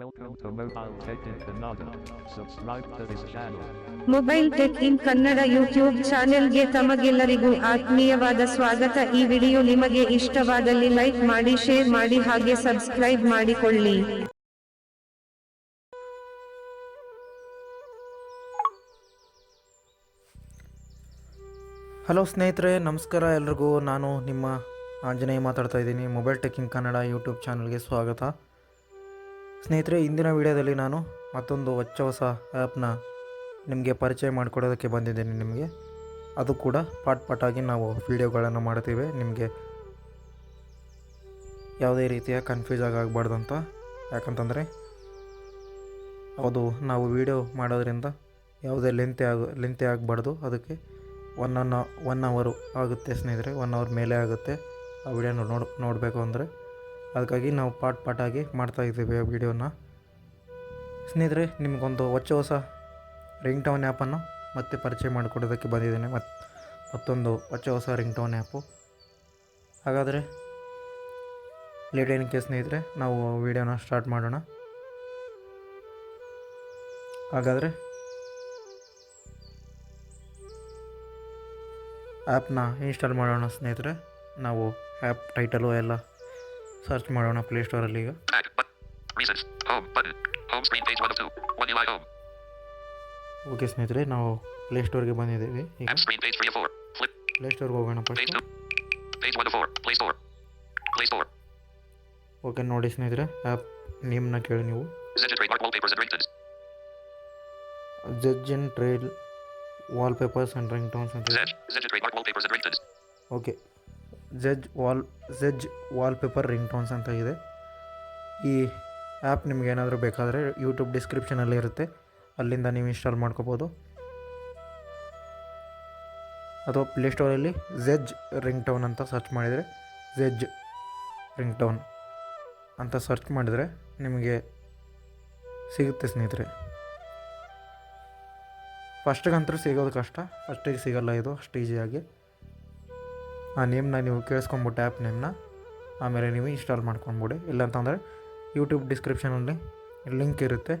Welcome to Mobile Tech in Kannada. Subscribe to this channel. Mobile tech in Kannada YouTube ಚಾನೆಲ್ಗೆ ತಮಗೆಲ್ಲರಿಗೂ ಆತ್ಮೀಯವಾದ ಸ್ವಾಗತ. ಈ ವಿಡಿಯೋ ನಿಮಗೆ ಇಷ್ಟವಾದಲ್ಲಿ ಲೈಕ್ ಮಾಡಿ ಶೇರ್ ಮಾಡಿ ಹಾಗೆ ಸಬ್ಸ್ಕ್ರೈಬ್ ಮಾಡಿಕೊಳ್ಳಿ. ಹಲೋ ಸ್ನೇಹಿತರೆ ನಮಸ್ಕಾರ ಎಲ್ರಿಗೂ. ನಾನು ನಿಮ್ಮ ಆಂಜನೇಯ ಮಾತಾಡ್ತಾ ಇದ್ದೀನಿ. ಮೊಬೈಲ್ ಟೆಕ್ಕಿಂಗ್ ಕನ್ನಡ ಯೂಟ್ಯೂಬ್ ಚಾನಲ್ಗೆ ಸ್ವಾಗತ. ಸ್ನೇಹಿತರೆ, ಇಂದಿನ ವಿಡಿಯೋದಲ್ಲಿ ನಾನು ಮತ್ತೊಂದು ಹೊಚ್ಚ ಹೊಸ ಆ್ಯಪ್ನ ನಿಮಗೆ ಪರಿಚಯ ಮಾಡಿಕೊಡೋದಕ್ಕೆ ಬಂದಿದ್ದೇನೆ ನಿಮಗೆ. ಅದು ಕೂಡ ಪಾಟ್ ಪಾಟಾಗಿ ನಾವು ವಿಡಿಯೋಗಳನ್ನು ಮಾಡ್ತೀವಿ ನಿಮಗೆ ಯಾವುದೇ ರೀತಿಯ ಕನ್ಫ್ಯೂಸ್ ಆಗಬಾರ್ದು ಅಂತ. ಯಾಕಂತಂದರೆ, ಅದು ನಾವು ವಿಡಿಯೋ ಮಾಡೋದ್ರಿಂದ ಯಾವುದೇ ಲೆಂತೆ ಆಗ ಲೆಂತೆ ಆಗಬಾರ್ದು. ಅದಕ್ಕೆ ಒನ್ ಅನ್ ಒನ್ ಅವರು ಆಗುತ್ತೆ ಸ್ನೇಹಿತರೆ ಒನ್ ಅವರ್ ಮೇಲೆ ಆಗುತ್ತೆ. ಆ ವಿಡಿಯೋನ ನೋಡ್, ನೋಡಬೇಕು ಅಂದರೆ ಅದಕ್ಕಾಗಿ ನಾವು ಪಾಟ್ ಪಾಟಾಗಿ ಮಾಡ್ತಾ ಇದ್ದೀವಿ ಆ ವಿಡಿಯೋನ. ಸ್ನೇಹಿತರೆ, ನಿಮಗೊಂದು ಹೊಚ್ಚ ಹೊಸ ರಿಂಗ್ ಟೌನ್ ಆ್ಯಪನ್ನು ಮತ್ತೆ ಪರಿಚಯ ಮಾಡಿಕೊಡೋದಕ್ಕೆ ಬಂದಿದ್ದೇನೆ. ಮತ್ತು ಮತ್ತೊಂದು ಹೊಚ್ಚ ಹೊಸ ರಿಂಗ್ ಟೌನ್ ಆ್ಯಪು. ಹಾಗಾದರೆ ಲೇಟ್ ಏನಕ್ಕೆ ಸ್ನೇಹಿತರೆ, ನಾವು ವಿಡಿಯೋನ ಸ್ಟಾರ್ಟ್ ಮಾಡೋಣ. ಹಾಗಾದರೆ ಆ್ಯಪ್ನ ಇನ್ಸ್ಟಾಲ್ ಮಾಡೋಣ ಸ್ನೇಹಿತರೆ. ನಾವು ಆ್ಯಪ್ ಟೈಟಲು ಎಲ್ಲ ಸರ್ಚ್ ಮಾಡೋಣ ಪ್ಲೇ ಸ್ಟೋರ್ ಅಲ್ಲಿ ಈಗ. ಓಕೆ ಸ್ನೇಹಿತರೆ ನಾವು ಪ್ಲೇ ಸ್ಟೋರಿಗೆ ಬಂದಿದ್ದೀವಿ. ಈಗ ಪೇಂಟೈಜ್ ಫೈ ಫೋಟ್ ಹೋಗೋಣ ತೈಟ್ ಫವರ್ ವೈಕ್ ಅವರ್ ವೈಕ್ ಓಕೆ ನೋಡಿ ಸ್ನೇಹಿತ್ರೆ ಆ್ಯಪ್ ನಿಮ್ಮನ್ನ ಕೇಳಿ ನೀವು. ರಿಸೆಟ್ ಫೈ ಆಟ್ ಫಾಲ್ ಪೇಪರ್ಸ್ ಬಿಟರ್ ಜಡ್ಜ್ ಎನ್ trail wallpapers and ringtones okay Zedge wall ಜಜ್ wallpaper ringtones ಅಂತ ಇದೆ. ಈ ಆ್ಯಪ್ ನಿಮ್ಗೆ ಏನಾದರೂ ಬೇಕಾದರೆ ಯೂಟ್ಯೂಬ್ ಡಿಸ್ಕ್ರಿಪ್ಷನಲ್ಲಿ ಇರುತ್ತೆ. ಅಲ್ಲಿಂದ ನೀವು ಇನ್ಸ್ಟಾಲ್ ಮಾಡ್ಕೋಬೋದು. ಅಥವಾ ಪ್ಲೇಸ್ಟೋರಲ್ಲಿ ಝೆಜ್ ರಿಂಗ್ ಟೌನ್ ಅಂತ ಸರ್ಚ್ ಮಾಡಿದರೆ ಝೆಜ್ ರಿಂಗ್ ಟೌನ್ ಅಂತ ಸರ್ಚ್ ಮಾಡಿದರೆ ನಿಮಗೆ ಸಿಗುತ್ತೆ ಸ್ನೇಹಿತರೆ. ಫಸ್ಟಿಗಂತರೂ ಸಿಗೋದು ಕಷ್ಟ. ಫಸ್ಟಿಗೆ ಸಿಗಲ್ಲ ಇದು. ಅಷ್ಟು ಈಸಿಯಾಗಿ ಆ ನೇಮ್ನ ನೀವು ಕೇಳಿಸ್ಕೊಂಬಿಟ್ಟು ಆ್ಯಪ್ ನೇಮ್ನ ಆಮೇಲೆ ನೀವು ಇನ್ಸ್ಟಾಲ್ ಮಾಡ್ಕೊಂಬಿಡಿ. ಇಲ್ಲಾಂತಂದರೆ ಯೂಟ್ಯೂಬ್ ಡಿಸ್ಕ್ರಿಪ್ಷನಲ್ಲಿ ಲಿಂಕ್ ಇರುತ್ತೆ.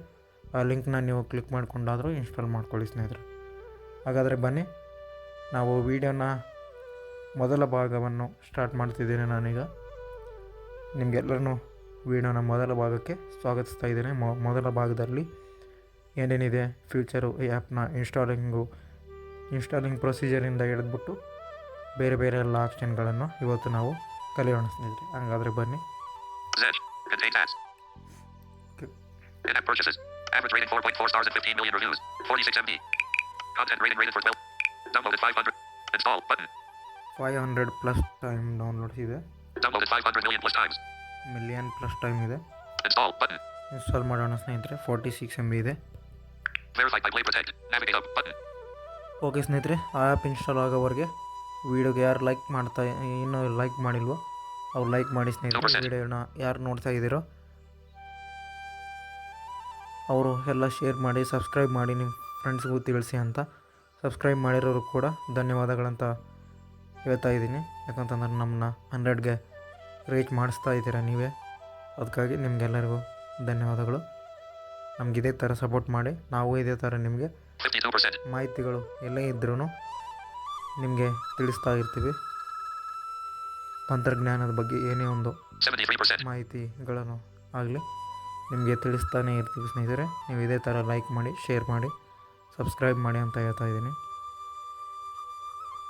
ಆ ಲಿಂಕ್ನ ನೀವು ಕ್ಲಿಕ್ ಮಾಡಿಕೊಂಡಾದರೂ ಇನ್ಸ್ಟಾಲ್ ಮಾಡ್ಕೊಳ್ಳಿ ಸ್ನೇಹಿತರೆ. ಹಾಗಾದರೆ ಬನ್ನಿ, ನಾವು ವೀಡಿಯೋನ ಮೊದಲ ಭಾಗವನ್ನು ಸ್ಟಾರ್ಟ್ ಮಾಡ್ತಿದ್ದೇನೆ ನಾನೀಗ. ನಿಮಗೆಲ್ಲರೂ ವೀಡಿಯೋನ ಮೊದಲ ಭಾಗಕ್ಕೆ ಸ್ವಾಗತಿಸ್ತಾ ಇದ್ದೇನೆ. ಮೊದಲ ಭಾಗದಲ್ಲಿ ಏನೇನಿದೆ ಫ್ಯೂಚರು ಈ ಆ್ಯಪ್ನ ಇನ್ಸ್ಟಾಲಿಂಗು ಇನ್ಸ್ಟಾಲಿಂಗ್ ಪ್ರೊಸೀಜರಿಂದ ಹಿಡಿದ್ಬಿಟ್ಟು ಬೇರೆ ಬೇರೆ ಎಲ್ಲ ಆಫ್ ಜನಗಳನ್ನು ಇವತ್ತು ನಾವು ಕಲಿಯೋಣ ಸ್ನೇಹಿತರೆ. ಸ್ನೇಹಿತೆ ಬನ್ನಿ. ದೇಟ್ ಪ್ಲಸ್ ಟೈಮ್ ಡೌನ್ಲೋಡ್ಸ್ ಇದೆ. ಮಿಲಿಯನ್ ಪ್ಲಸ್ ಟೈಮ್ ಇದೆ. ಇನ್ಸ್ಟಾಲ್ ಮಾಡೋಣ ಸ್ನೇಹಿತರೆ. ಫೋರ್ಟಿ ಸಿಕ್ಸ್ ಎಂ ಬಿ ಇದೆ ಓಕೆ ಸ್ನೇಹಿತರೆ ಆ ಆ್ಯಪ್ ಇನ್ಸ್ಟಾಲ್ ಆಗೋವರ್ಗೆ ವೀಡಿಯೋಗೆ ಯಾರು ಲೈಕ್ ಮಾಡ್ತಾ ಇನ್ನೂ ಲೈಕ್ ಮಾಡಿಲ್ವೋ ಅವ್ರು ಲೈಕ್ ಮಾಡಿ ಸ್ನೇಹಿತರು ವೀಡಿಯೋನ ಯಾರು ನೋಡ್ತಾ ಇದ್ದೀರೋ ಅವರು ಎಲ್ಲ ಶೇರ್ ಮಾಡಿ ಸಬ್ಸ್ಕ್ರೈಬ್ ಮಾಡಿ ನಿಮ್ಮ ಫ್ರೆಂಡ್ಸ್ಗೂ ತಿಳಿಸಿ ಅಂತ. ಸಬ್ಸ್ಕ್ರೈಬ್ ಮಾಡಿರೋರು ಕೂಡ ಧನ್ಯವಾದಗಳಂತ ಹೇಳ್ತಾ ಇದ್ದೀನಿ. ಯಾಕಂತಂದ್ರೆ ನಮ್ಮನ್ನ ಹಂಡ್ರೆಡ್ಗೆ ರೀಚ್ ಮಾಡಿಸ್ತಾ ಇದ್ದೀರಾ ನೀವೇ. ಅದಕ್ಕಾಗಿ ನಿಮಗೆಲ್ಲರಿಗೂ ಧನ್ಯವಾದಗಳು. ನಮ್ಗೆ ಇದೇ ಥರ ಸಪೋರ್ಟ್ ಮಾಡಿ ನಾವು ಇದೇ ಥರ ನಿಮಗೆ ಮಾಹಿತಿಗಳು ಎಲ್ಲೇ ಇದ್ರೂ ನಿಮಗೆ ತಿಳಿಸ್ತಾ ಇರ್ತೀವಿ ತಂತ್ರಜ್ಞಾನದ ಬಗ್ಗೆ ಏನೇ ಒಂದು 73%. ಮಾಹಿತಿಗಳನ್ನು ಆಗಲಿ ನಿಮಗೆ ತಿಳಿಸ್ತಾನೆ ಇರ್ತೀವಿ ಸ್ನೇಹಿತರೆ. ನೀವು ಇದೇ ಥರ ಲೈಕ್ ಮಾಡಿ ಶೇರ್ ಮಾಡಿ ಸಬ್ಸ್ಕ್ರೈಬ್ ಮಾಡಿ ಅಂತ ಹೇಳ್ತಾ ಇದ್ದೀನಿ.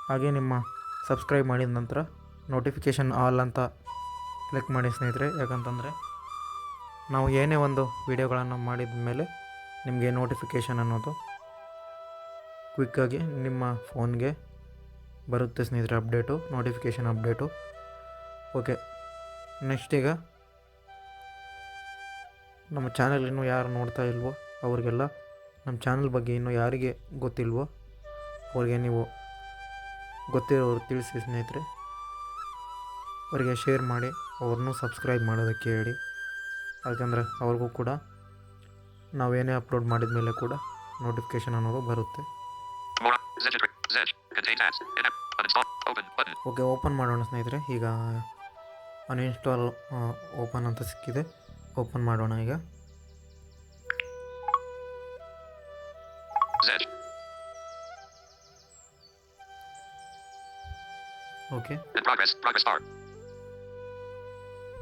ಹಾಗೆ ನಿಮ್ಮ ಸಬ್ಸ್ಕ್ರೈಬ್ ಮಾಡಿದ ನಂತರ ನೋಟಿಫಿಕೇಷನ್ ಆಲ್ ಅಂತ ಕ್ಲಿಕ್ ಮಾಡಿ ಸ್ನೇಹಿತರೆ. ಯಾಕಂತಂದರೆ ನಾವು ಏನೇ ಒಂದು ವಿಡಿಯೋಗಳನ್ನು ಮಾಡಿದ ಮೇಲೆ ನಿಮಗೆ ನೋಟಿಫಿಕೇಷನ್ ಅನ್ನೋದು ಕ್ವಿಕ್ಕಾಗಿ ನಿಮ್ಮ ಫೋನ್ಗೆ ಬರುತ್ತೆ ಸ್ನೇಹಿತರೆ update notification update. Okay next ಈಗ ನಮ್ಮ ಚಾನಲ್ ಇನ್ನೂ ಯಾರು ನೋಡ್ತಾ ಇಲ್ವೋ ಅವರಿಗೆಲ್ಲ, ನಮ್ಮ ಚಾನಲ್ ಬಗ್ಗೆ ಇನ್ನೂ ಯಾರಿಗೆ ಗೊತ್ತಿಲ್ವೋ ಅವ್ರಿಗೆ ನೀವು ಗೊತ್ತಿರೋರು ತಿಳಿಸಿ ಸ್ನೇಹಿತರೆ. ಅವರಿಗೆ ಶೇರ್ ಮಾಡಿ, ಅವ್ರನ್ನೂ ಸಬ್ಸ್ಕ್ರೈಬ್ ಮಾಡೋದಕ್ಕೆ ಹೇಳಿ. ಯಾಕಂದರೆ ಅವ್ರಿಗೂ ಕೂಡ ನಾವೇನೇ ಅಪ್ಲೋಡ್ ಮಾಡಿದ ಮೇಲೆ ಕೂಡ ನೋಟಿಫಿಕೇಷನ್ ಅನ್ನೋದು ಬರುತ್ತೆ. ಓಕೆ ಓಪನ್ ಮಾಡೋಣ ಸ್ನೇಹಿತರೆ. ಈಗ ಅನ್ಇನ್ಸ್ಟಾಲ್ ಓಪನ್ ಅಂತ ಸಿಕ್ಕಿದೆ. ಓಪನ್ ಮಾಡೋಣ ಈಗ. ಓಕೆ.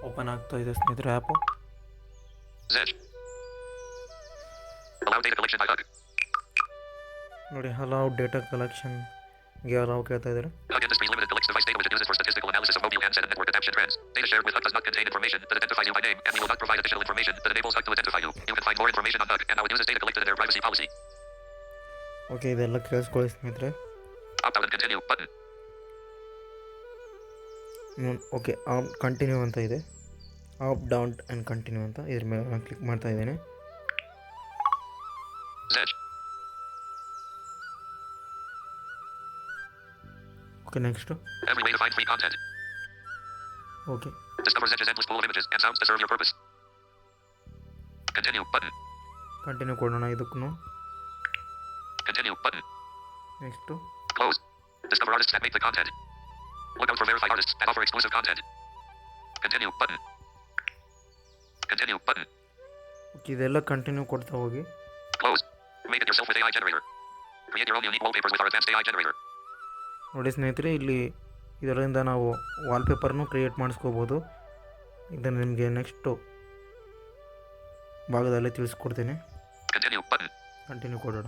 ಓಪನ್ ಆಗ್ತಾ ಇದೆ ಸ್ನೇಹಿತರೆ ಆ್ಯಪು. ನೋಡಿ ಹಲವು ಡೇಟಾ ಕಲೆಕ್ಷನ್ಗೆ ಅಲೌ ಕೇಳ್ತಾ ಇದ್ದಾರೆ. analysis of mobile handset and network adaption trends. Data shared with Hug does not contain information that identifies you by name, and we will not provide additional information that enables Hug to identify you. You can find more information on Hug and how it uses data collected in their privacy policy. Okay ಇದೆಲ್ಲ ಕೇಳಿಸ್ಕೊಳ್ಳಿ ಸ್ನೇಹಿತರೆ Opt out and continue button. Okay opt continue ಅಂತ ಇದೆ app down and continue ಅಂತ ಇದ್ರ ಮೇಲೆ ನಾನು click ಮಾಡ್ತಾ ಇದ್ದೇನೆ Z. Okay next Every way to find free content. Okay Discover Zedge's endless pool of images and sounds to serve your purpose. Continue button. Continue ಕೊಡೋಣ ಇದಕ್ಕೂ Continue button. Next Close. Discover artists that make the content. Look out for verified artists that offer exclusive content. Continue button. Continue button. Okay ಇದೆಲ್ಲ continue ಕೊಡ್ತಾ ಹೋಗಿ Close. Make it yourself with AI generator. Create your own unique wallpapers with our advanced AI generator. ನೋಡಿ ಸ್ನೇಹಿತರೆ ಇಲ್ಲಿ ಇದರಿಂದ ನಾವು ವಾಲ್ಪೇಪರ್ನು create ಮಾಡಿಸ್ಕೋಬೋದು ಇದನ್ನು ನಿಮಗೆ ನೆಕ್ಸ್ಟು ಭಾಗದಲ್ಲಿ ತಿಳಿಸ್ಕೊಡ್ತೀನಿ ಕಂಟಿನ್ಯೂ ಕೊಡೋಣ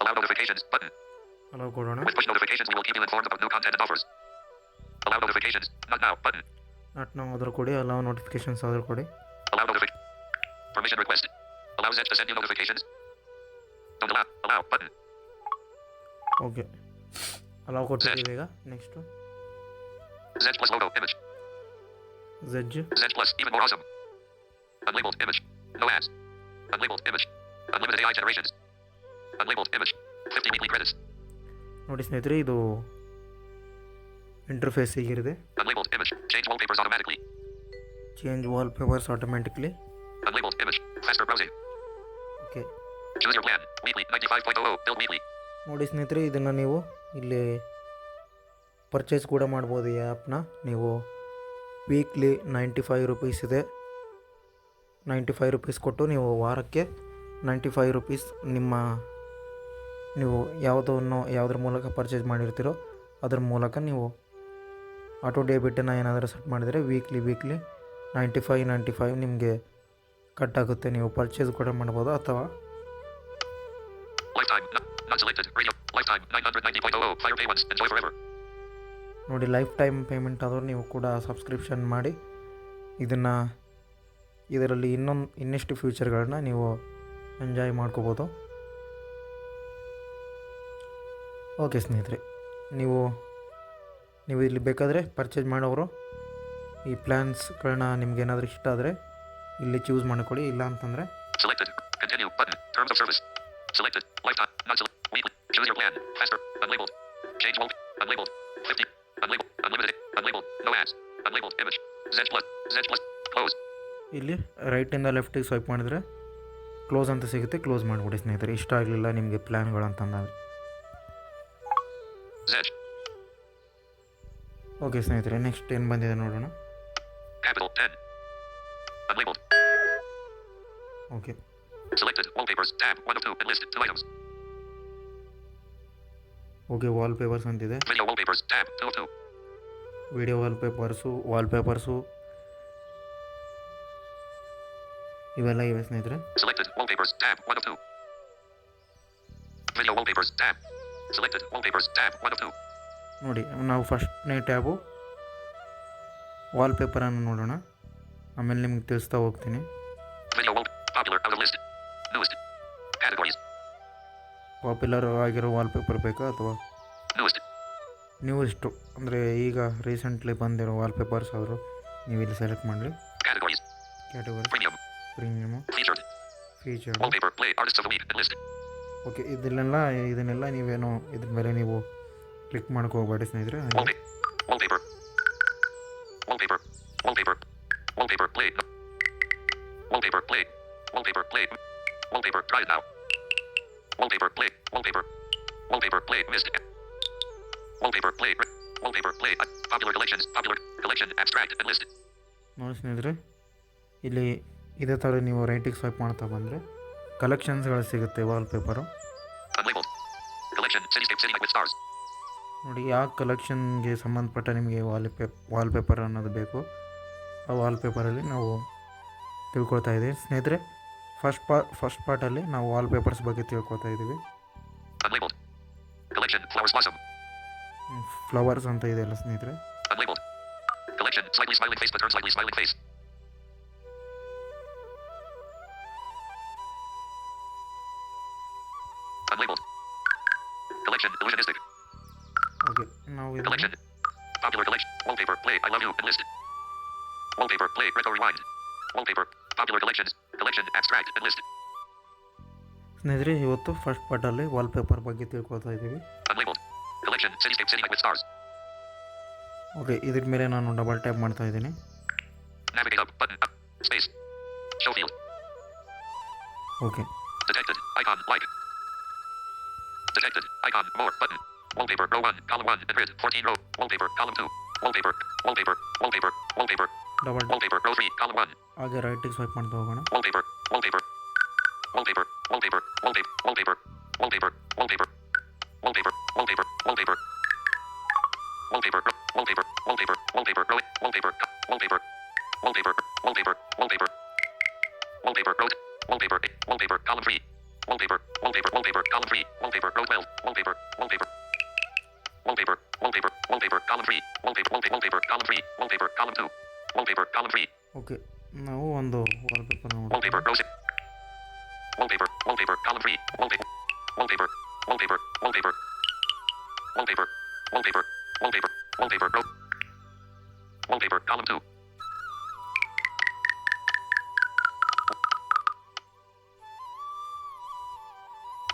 Allow notifications button. ಅಲೋ ಕೊಡೋಣ push notifications, will keep you informed about new content and offers. Allow notifications. Not now button. Not ನಾವು ಅದ್ರ ಕೊಡಿ ಅಲೋ ನೋಟಿಫಿಕೇಶನ್ಸ್ ಅದ್ರ ಕೊಡಿ. Permission request. Allow Zedge to send you notifications. Don't allow. Allow button. Okay hello ಕೊಟ್ಟಿದ್ದೀವಿ ಈಗ next Zedge plus logo image. ಝೆಜ್ Zedge plus even more awesome. Unlabeled image. No ads. Unlabeled image. Unlimited AI generations. Unlabeled image. 50 weekly credits. ನೋಡಿ ಸ್ನೇಹಿತರೆ ಇದು interface ಹೀಗಿರುತ್ತೆ Unlabeled image. Change wallpapers automatically. Change wallpapers automatically Unlabeled image. Faster browsing. Okay Choose your plan. Weekly 95.00. Build weekly. ನೋಡಿ ಸ್ನೇಹಿತರೆ, ಇದನ್ನು ನೀವು ಇಲ್ಲಿ purchase ಕೂಡ ಮಾಡ್ಬೋದು ಈ ಆ್ಯಪ್ನ ನೀವು ವೀಕ್ಲಿ ನೈಂಟಿ ಫೈವ್ ರುಪೀಸ್ ಇದೆ. ನೈಂಟಿ ಫೈವ್ ರುಪೀಸ್ ಕೊಟ್ಟು ನೀವು ವಾರಕ್ಕೆ ನೈಂಟಿ ಫೈವ್ ರುಪೀಸ್ ನಿಮ್ಮ ನೀವು ಯಾವುದನ್ನು, ಯಾವುದ್ರ ಮೂಲಕ ಪರ್ಚೇಸ್ ಮಾಡಿರ್ತೀರೋ ಅದ್ರ ಮೂಲಕ ನೀವು ಆಟೋ ಡೆಬಿಟನ್ನು ಏನಾದರೂ ಸೆಟ್ ಮಾಡಿದರೆ weekly weekly ninety five ninety five ನಿಮಗೆ ಕಟ್ ಆಗುತ್ತೆ. ನೀವು ಪರ್ಚೇಸ್ ಕೂಡ ಮಾಡ್ಬೋದು ಅಥವಾ Lifetime. Not, selected. Radio. Lifetime 990.00. Fire pay once. Enjoy forever. ನೋಡಿ ಲೈಫ್ ಟೈಮ್ ಪೇಮೆಂಟ್ ಆದರೂ ನೀವು ಕೂಡ ಸಬ್ಸ್ಕ್ರಿಪ್ಷನ್ ಮಾಡಿ ಇದನ್ನು ಇದರಲ್ಲಿ ಇನ್ನೊಂದು ಇನ್ನೆಷ್ಟು ಫ್ಯೂಚರ್ಗಳನ್ನ ನೀವು ಎಂಜಾಯ್ ಮಾಡ್ಕೋಬೋದು ಓಕೆ ಸ್ನೇಹಿತರೆ ನೀವು ನೀವು ಇಲ್ಲಿ ಬೇಕಾದರೆ ಪರ್ಚೇಸ್ ಮಾಡೋರು ಈ ಪ್ಲ್ಯಾನ್ಸ್ಗಳನ್ನ ನಿಮ್ಗೇನಾದರೂ ಇಷ್ಟ ಆದರೆ ಇಲ್ಲಿ ಚೂಸ್ ಮಾಡ್ಕೊಳ್ಳಿ ಇಲ್ಲ ಅಂತಂದರೆ Selected. Lifetime. Not select. Weekly. Choose your plan. Faster. Unlabeled. Change mode. Unlabeled. 50. Unlabeled. Unlimited. Unlabeled. No ads. Unlabeled image. Z plus. Z plus. Close. ಇಲ್ಲಿ ರೈಟಿಂದ ಲೆಫ್ಟಿಗೆ ಸ್ವೈಪ್ ಮಾಡಿದರೆ ಕ್ಲೋಸ್ ಅಂತ ಸಿಗುತ್ತೆ ಕ್ಲೋಸ್ ಮಾಡಿಬಿಡಿ ಸ್ನೇಹಿತರೆ ಇಷ್ಟ ಆಗಲಿಲ್ಲ ನಿಮಗೆ ಪ್ಲ್ಯಾನ್ಗಳು ಅಂತಂದಾಗ Z. ಓಕೆ ಸ್ನೇಹಿತರೆ ನೆಕ್ಸ್ಟ್ ಏನು ಬಂದಿದೆ ನೋಡೋಣ Capital 10. Unlabeled. Okay okay wallpapers ಅಂತಿದೆ. ಮೈಲ್ ವಾಲ್ಪೀಪರ್ ಟ್ಯಾಪ್ ತಗೋತೇವೆ ವಿಡಿಯೋ ವಾಲ್ಪೇಪರ್ಸು ವಾಲ್ಪೇಪರ್ಸು ಇವೆಲ್ಲ ಇವೆಲ್ ತೇಪರ್ ಟ್ಯಾಪ್ ಮೈಲ ವಾಲ್ ತೇಪರ್ ಟ್ಯಾಪ್ ಸೆಲೆಕ್ಟ್ ಕಾಲ್ ತೀಪರ್ಸ್ ಟ್ಯಾಪ್ ನೋಡಿ ನಾವು ಫಸ್ಟ್ ನೈಟ್ ಟ್ಯಾಬು. ವಾಲ್ಪೇಪರ್ ಅನ್ನು ನೋಡೋಣ. ಆಮೇಲೆ ನಿಮ್ಗೆ ತಿಳಿಸ್ತಾ ಹೋಗ್ತೀನಿ. ಪಾಪ್ಯುಲರ್ ಆಗಿರೋ ವಾಲ್ಪೇಪರ್ ಬೇಕಾ ಅಥವಾ. ನೀವು ಇಷ್ಟು ಅಂದರೆ ಈಗ ರೀಸೆಂಟ್ಲಿ ಬಂದಿರೋ ವಾಲ್ಪೇಪರ್ಸ್ ಆದರೂ ನೀವು ಇಲ್ಲಿ ಸೆಲೆಕ್ಟ್ ಮಾಡಲಿ. ಕ್ಯಾಟಗರಿ. Premium feature. ಓಕೆ ಇದನ್ನೆಲ್ಲ ಇದನ್ನೆಲ್ಲ ನೀವೇನು ಇದ್ರ ಮೇಲೆ ನೀವು ಕ್ಲಿಕ್ ಮಾಡ್ಕೋಬೇಡಿ ಸ್ನೇಹಿತರೆ ನೋಡಿ ಸ್ನೇಹಿತರೆ ಇಲ್ಲಿ ಇದೇ ಥರ ನೀವು ರೈಟಿಗೆ ಸ್ವೈಪ್ ಮಾಡ್ತಾ ಬಂದರೆ ಕಲೆಕ್ಷನ್ಸ್ಗಳು ಸಿಗುತ್ತೆ ವಾಲ್ಪೇಪರು. ನೋಡಿ ಯಾವ ಕಲೆಕ್ಷನ್ಗೆ ಸಂಬಂಧಪಟ್ಟ ನಿಮಗೆ ವಾಲ್ಪೇಪ್ ವಾಲ್ಪೇಪರ್ ಅನ್ನೋದು ಬೇಕು ಆ ವಾಲ್ಪೇಪರಲ್ಲಿ ನಾವು ತಿಳ್ಕೊಳ್ತಾ ಇದ್ದೀವಿ. ಸ್ನೇಹಿತರೆ ಫಸ್ಟ್ ಪಾ ಫಸ್ಟ್ ಪಾರ್ಟಲ್ಲಿ ನಾವು ವಾಲ್ಪೇಪರ್ಸ್ ಬಗ್ಗೆ ತಿಳ್ಕೊಳ್ತಾ ಇದ್ದೀವಿ. ಫ್ಲವರ್ಸ್ ಅಂತ ಸ್ನೇಹಿತರೆ. Unlabeled. Collection. okay ಓಕೆ ನಾವು. Popular collection. Wallpaper. Play. I love you. Enlist. Wallpaper. Play. Retro rewind. Wallpaper. Popular collections. Collection. Abstract. Enlist. ಸ್ನೇಹಿತರೆ ಇವತ್ತು ಫಸ್ಟ್ ಪಾರ್ಟಲ್ಲಿ ವಾಲ್ಪೇಪರ್ ಬಗ್ಗೆ ತಿಳ್ಕೊತಾ ಇದ್ದೀವಿ ಓಕೆ ಇದ್ರ ಮೇಲೆ ನಾನು ಡಬಲ್ ಟ್ಯಾಪ್ ಮಾಡ್ತಾ ಇದ್ದೀನಿ Navigate up. Button. Up. Space. Show field. Okay Detected. Icon. Like. Detected. Icon. More. Button. Wallpaper. Row 1. Column 1. And grid. 14 row. Wallpaper. Column 2. Wallpaper. Wallpaper. Wallpaper. Wallpaper. Double Wallpaper. Row 3. Column 1. ಹಾಗೆ ರೈಟಿಗೆ swipe ಮಾಡ್ತಾ ಹೋಗೋಣ Wallpaper. Wallpaper. Wallpaper. Wallpaper. Wallpaper. Wallpaper. Wallpaper. Wallpaper. Wallpaper. Wallpaper. Wallpaper. Wallpaper. Wallpaper. Wallpaper. Wallpaper. Row. Wallpaper. Wallpaper. Wallpaper. Wallpaper. Wallpaper. Wallpaper. Row. Wallpaper. Wallpaper. Column 3. Wallpaper. Wallpaper. Wallpaper. Column 3. Wallpaper. Row 12. Wallpaper. Wallpaper. Wallpaper. Wallpaper. Wallpaper. Column 3. Wallpaper. Wallpaper. Wallpaper. Column 3. Wallpaper. Column 2. Wallpaper. Column 3. Okay ನಾವು ಒಂದು wallpaper Wallpaper. Row 6. Wallpaper. Wallpaper. Column 3. Wallpaper. Wallpaper. Wallpaper. Wallpaper. Wallpaper. Wallpaper. Wallpaper. Wallpaper. Row. Wallpaper. Column 2.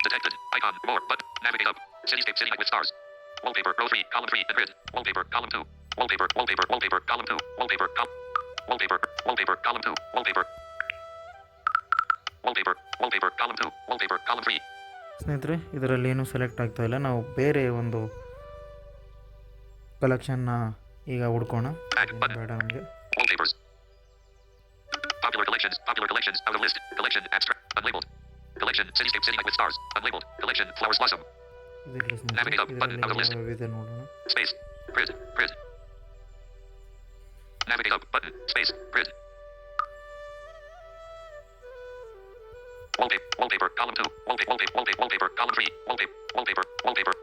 Detected. Icon. More. Button. Navigate up. Cityscape city with stars. Wallpaper. Row 3. Column 3. And grid. Wallpaper. Column 2. Wallpaper. Wallpaper. Wallpaper. Column 2. Wallpaper. Col- Wallpaper. Wallpaper. Column 2. Wallpaper. Wallpaper. Wallpaper. Column 2. Wallpaper. Column 3. ಸ್ನೇಹಿತರೆ ಇದರಲ್ಲಿ ಏನು select ಆಗ್ತಾ ಇಲ್ಲ ನಾವು ಬೇರೆ ಒಂದು ಕಲೆಕ್ಷನ್ನ ಈಗ ಹುಡ್ಕೋಣ Back button. ಬೇಡ ನಮಗೆ Wallpapers. Popular collections. Popular collections. Out of list. Collection. Abstract. Unlabeled. Collection. Cityscape city with stars. Unlabeled. Collection. Flowers blossom. ಇದಿರಲಿ Navigate up button out of list. ಸ್ನೇಹಿತರೆ ಇದೆ ನೋಡೋಣ Space. Grid. Grid. Navigate up button. Space. Grid. Wallpaper. Wallpaper. Column 2. Wallpaper. Wallpaper. Wallpaper. Wallpaper. Column 3. Wallpaper. Wallpaper. Wallpaper.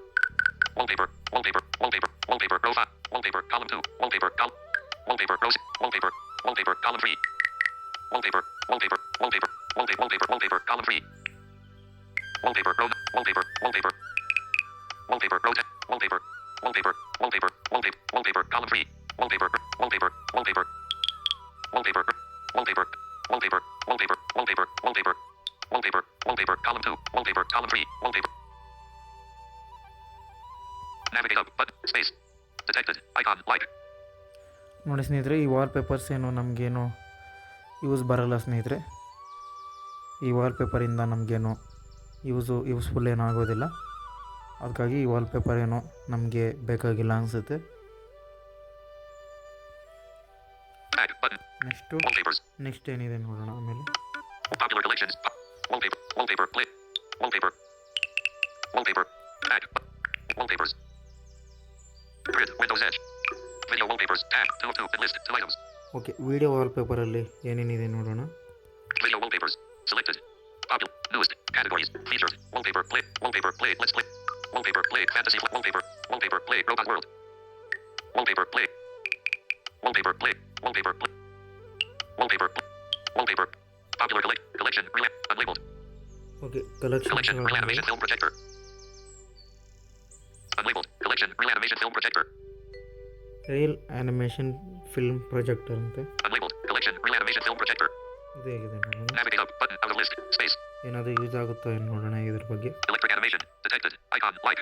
Wallpaper. Wallpaper. Wallpaper. Wallpaper. Row 5. Wallpaper. Column 2. Wallpaper. Column. Wallpaper. Row 6. Wallpaper. Wallpaper. Column 3. Wallpaper. Wallpaper. Wallpaper. Wallpaper. Wallpaper. Wallpaper. Column 3. Wallpaper. Row. 1. Wallpaper. Wallpaper. Wallpaper. Row 10. Wallpaper. Wallpaper. Wallpaper. Wallpaper. Wallpaper. Column 3. Wallpaper. Wallpaper. Wallpaper. Wallpaper. Wallpaper. Wallpaper. Wallpaper. Wallpaper. Wallpaper. Wallpaper. Wallpaper. Column 2. Wallpaper. Column 3. Wallpaper. ನೋಡಿ ಸ್ನೇಹಿತರೆ ಈ wall papers ಏನು ನಮಗೇನು use ಬರಲ್ಲ ಸ್ನೇಹಿತರೆ. ಈ wall ಪೇಪರಿಂದ ನಮಗೇನು use useful ಏನಾಗೋದಿಲ್ಲ ಅದಕ್ಕಾಗಿ ಈ ವಾಲ್ ಪೇಪರ್ ಏನು ನಮಗೆ ಬೇಕಾಗಿಲ್ಲ ಅನಿಸುತ್ತೆ. ನೆಕ್ಸ್ಟು ನೆಕ್ಸ್ಟ್ ಏನಿದೆ ನೋಡೋಣ ಆಮೇಲೆ. Wallpaper wallpaper wallpaper wallpaper Grid. Windows Edge. Video wallpapers. Tag. 2 of 2. And list. 2 items. Okay video ವಾಲ್ಪೇಪರಲ್ಲಿ ಏನೇನಿದೆ ನೋಡೋಣ Video wallpapers. Selected. Popular. Newest. Categories. Featured. Wallpaper. Play. Wallpaper. Play. Let's play. Wallpaper. Play. Fantasy. Wallpaper. Wallpaper. Play. Robot World. Wallpaper. Play. Wallpaper. Play. Wallpaper. Play. Wallpaper. Wallpaper. Popular collect. Collection. Relap. Unlabeled. Okay Collection. Collection Reanimation film projector. Button. Out of list. Space. ಏನಾದರೂ use ಆಗುತ್ತೋ ಏನು ನೋಡೋಣ ಇದ್ರ ಬಗ್ಗೆ Electric animation. Detected. Icon. Like.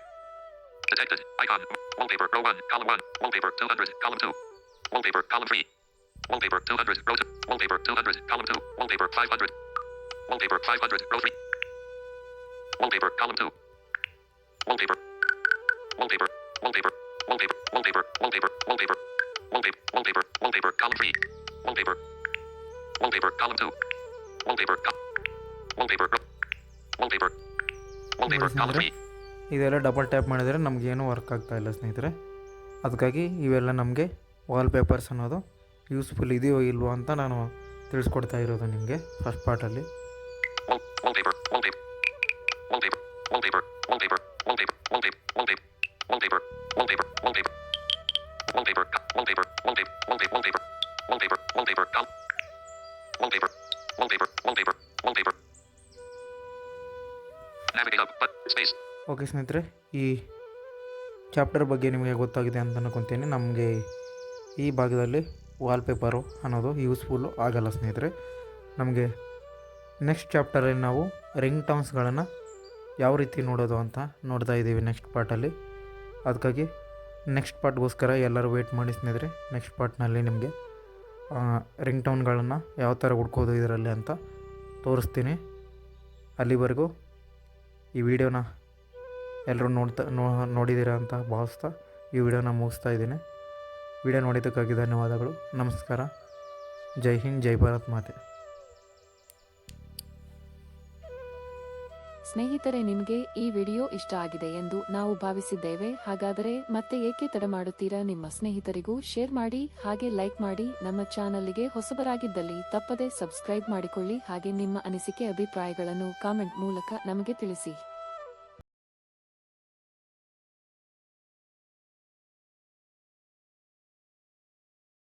Detected. Icon. Wallpaper. Row 1. Column 1. Wallpaper. 200. Column 2. Wallpaper. Column 3. Wallpaper. 200. Row 2. Wallpaper. 200. Column 2. Wallpaper. 500. Wallpaper. 500. Row 3. Wallpaper. Column 2. Wallpaper. Wallpaper. Wallpaper. Wallpaper. Wallpaper. Wallpaper. Wallpaper. Wallpaper. Wallpaper. Wallpaper. Column three. Wallpaper. Wallpaper. Column two. Wallpaper. Wallpaper. Wallpaper. Wallpaper. Column three. 3. ಇದೆಲ್ಲ double tap ಮಾಡಿದರೆ ನಮಗೇನು work ಆಗ್ತಾ ಇಲ್ಲ ಸ್ನೇಹಿತರೆ ಅದಕ್ಕಾಗಿ ಇವೆಲ್ಲ ನಮಗೆ wallpapers ಅನ್ನೋದು ಯೂಸ್ಫುಲ್ ಇದೆಯೋ ಇಲ್ವೋ ಅಂತ ನಾನು ತಿಳಿಸ್ಕೊಡ್ತಾ ಇರೋದು ನಿಮಗೆ ಫಸ್ಟ್ ಪಾರ್ಟಲ್ಲಿ ಓಕೆ ಸ್ನೇಹಿತರೆ, ಈ ಚಾಪ್ಟರ್ ಬಗ್ಗೆ ನಿಮಗೆ ಗೊತ್ತಾಗಿದೆ ಅಂತ ಅನ್ಕೊತೀನಿ. ನಮಗೆ ಈ ಭಾಗದಲ್ಲಿ ವಾಲ್ಪೇಪರು ಅನ್ನೋದು ಯೂಸ್ಫುಲ್ಲು ಆಗಲ್ಲ ಸ್ನೇಹಿತರೆ. ನಮಗೆ ನೆಕ್ಸ್ಟ್ ಚಾಪ್ಟರಲ್ಲಿ ನಾವು ರಿಂಗ್ ಟೌನ್ಸ್ಗಳನ್ನು ಯಾವ ರೀತಿ ನೋಡೋದು ಅಂತ ನೋಡ್ತಾ ಇದ್ದೀವಿ ನೆಕ್ಸ್ಟ್ ಪಾರ್ಟಲ್ಲಿ ಅದಕ್ಕಾಗಿ ನೆಕ್ಸ್ಟ್ ಪಾರ್ಟ್ಗೋಸ್ಕರ ಎಲ್ಲರೂ ವೆಯ್ಟ್ ಮಾಡಿ ಸ್ನೇಹಿತರೆ. ನೆಕ್ಸ್ಟ್ ಪಾರ್ಟ್ನಲ್ಲಿ ನಿಮಗೆ ರಿಂಗ್ ಟೌನ್ಗಳನ್ನು ಯಾವ ಥರ ಹುಡ್ಕೋದು ಇದರಲ್ಲಿ ಅಂತ ತೋರಿಸ್ತೀನಿ. ಅಲ್ಲಿವರೆಗೂ ಈ ವಿಡಿಯೋನ ಎಲ್ಲರೂ ನೋಡ್ತಾ ನೋ ನೋಡಿದ್ದೀರಾ ಅಂತ ಭಾವಿಸ್ತಾ ಈ ವಿಡಿಯೋನ ಮುಗಿಸ್ತಾ ಇದ್ದೀನಿ. ವಿಡಿಯೋ ನೋಡಿದ್ದಕ್ಕಾಗಿ ಧನ್ಯವಾದಗಳು. ನಮಸ್ಕಾರ. ಜೈ ಹಿಂದ್, ಜೈ ಭಾರತ್ ಮಾತೆ. ಸ್ನೇಹಿತರೆ, ನಿಮಗೆ ಈ ವಿಡಿಯೋ ಇಷ್ಟ ಆಗಿದೆ ಎಂದು ನಾವು ಭಾವಿಸಿದ್ದೇವೆ. ಹಾಗಾದರೆ ಮತ್ತೆ ಏಕೆ ತಡ ಮಾಡುತ್ತೀರಾ? ನಿಮ್ಮ ಸ್ನೇಹಿತರಿಗೂ ಶೇರ್ ಮಾಡಿ, ಹಾಗೆ ಲೈಕ್ ಮಾಡಿ. ನಮ್ಮ ಚಾನಲ್ಗೆ ಹೊಸಬರಾಗಿದ್ದಲ್ಲಿ ತಪ್ಪದೆ ಸಬ್ಸ್ಕ್ರೈಬ್ ಮಾಡಿಕೊಳ್ಳಿ. ಹಾಗೆ ನಿಮ್ಮ ಅನಿಸಿಕೆ, ಅಭಿಪ್ರಾಯಗಳನ್ನು ಕಾಮೆಂಟ್ ಮೂಲಕ ನಮಗೆ ತಿಳಿಸಿ.